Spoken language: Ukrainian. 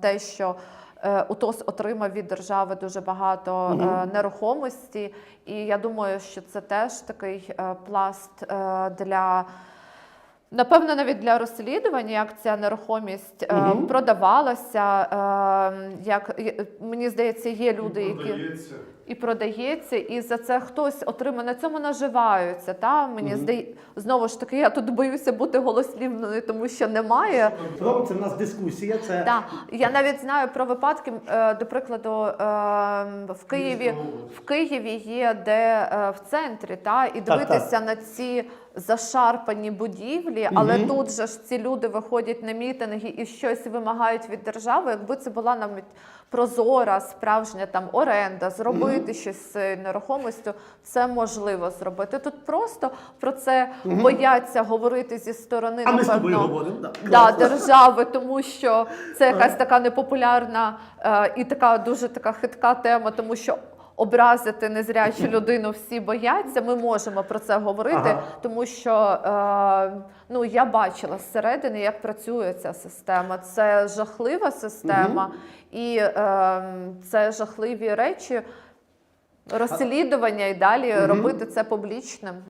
те, що е, УТОС отримав від держави дуже багато е, нерухомості, і я думаю, що це теж такий е, пласт для. Напевно, навіть для розслідування, як ця нерухомість е, продавалася, як мені здається, є люди, які Продається. і продається, і за це хтось отримає на цьому наживаються. Та мені Мгм. здає знову ж таки, я тут боюся бути голослівною, тому що немає. Це в нас дискусія. Це Так, я навіть знаю про випадки, е, до прикладу, е, в Києві в Києві є де е, в центрі, та і дивитися на ці зашарпані будівлі, але Мгм. тут же ж ці люди виходять на мітинги і щось вимагають від держави. Якби це була навіть прозора, справжня там оренда, зробити щось з нерухомістю, це можливо зробити. Тут просто про це бояться говорити зі сторони, а напевно. говоримо. Да, Да, держави, тому що це якась така непопулярна е, і така дуже така хитка тема, тому що образити незрячу людину всі бояться. Ми можемо про це говорити, Ага. тому що е, ну я бачила зсередини, як працює ця система. Це жахлива система, і е, це жахливі речі. Розслідування і далі робити це публічним.